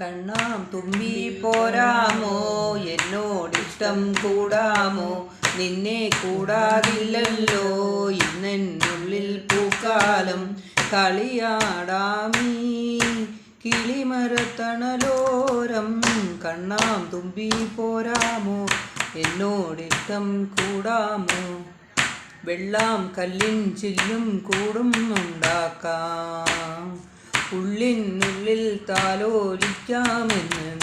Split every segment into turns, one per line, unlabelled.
കണ്ണാം തുമ്പി പോരാമോ? എന്നോടിഷ്ടം കൂടാമോ? നിന്നെ കൂടാതില്ലല്ലോ. ഇന്നെന്നുള്ളിൽ പൂക്കാലം കളിയാടാമീ കിളിമരത്തണലോരം കണ്ണാം തുമ്പി പോരാമോ? എന്നോടിഷ്ടം കൂടാമോ? വെള്ളാം കല്ലിൻ ചില്ലും കൂടും ഉണ്ടാക്കാം. ഉള്ളിനുള്ളിൽ താലോലിക്കാമെന്നും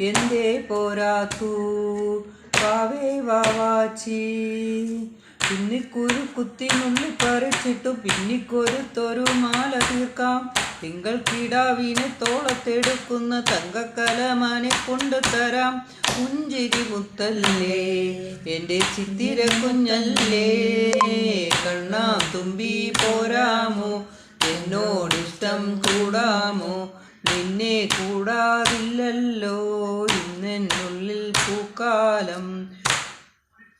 എന്തേ പോരാത്തു? പാവേ വാവാച്ചി പിന്നിക്കൊരു കുത്തിനുള്ളിൽ പറിച്ചിട്ടു പിന്നിക്കൊരുത്തൊരു മാല തീർക്കാം. തിങ്കൾ കിടാവിനെ തോളത്തെടുക്കുന്ന തങ്കക്കലമാനെ കൊണ്ടു തരാം. പുഞ്ചിരി മുത്തല്ലേ എന്റെ ചിത്തിര കുഞ്ഞല്ലേ. കണ്ണാ തുമ്പി പോരാമോ? എന്നോടിഷ്ടം കൂടാമോ? നിന്നെ കൂടാതില്ലല്ലോ. ഇന്നെന്നുള്ളിൽ പൂക്കാലം.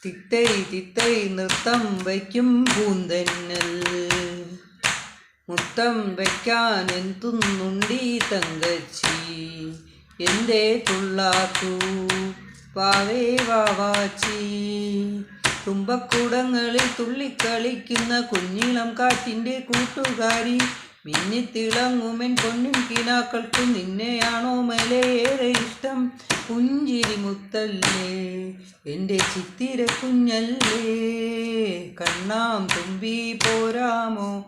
തിത്തൈ തിത്തൈ നൃത്തം വയ്ക്കും പൂന്തന്നൽ. മുത്തം വയ്ക്കാൻ എന്തുന്നുണ്ടി തങ്കച്ചി? എന്തേ തുള്ളാത്തു? പാവേ വാവാച്ചി തുമ്പക്കുടങ്ങളിൽ തുള്ളിക്കളിക്കുന്ന കുഞ്ഞിളം കാറ്റിന്റെ കൂട്ടുകാരി മിന്നിത്തിളങ്ങുമെൻ പൊന്നിൻ കിനാക്കൾക്ക് നിന്നെയാണോ മലയേറെ ഇഷ്ടം? പുഞ്ചിരി മുത്തല്ലേ എന്റെ ചിത്തിര കുഞ്ഞല്ലേ കണ്ണാം തുമ്പി പോരാമോ?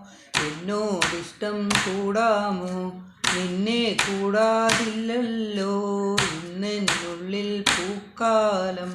എന്നോടിഷ്ടം കൂടാമോ? നിന്നെ കൂടാതില്ലല്ലോ ഇന്നെന്നുള്ളിൽ പൂക്കാലം.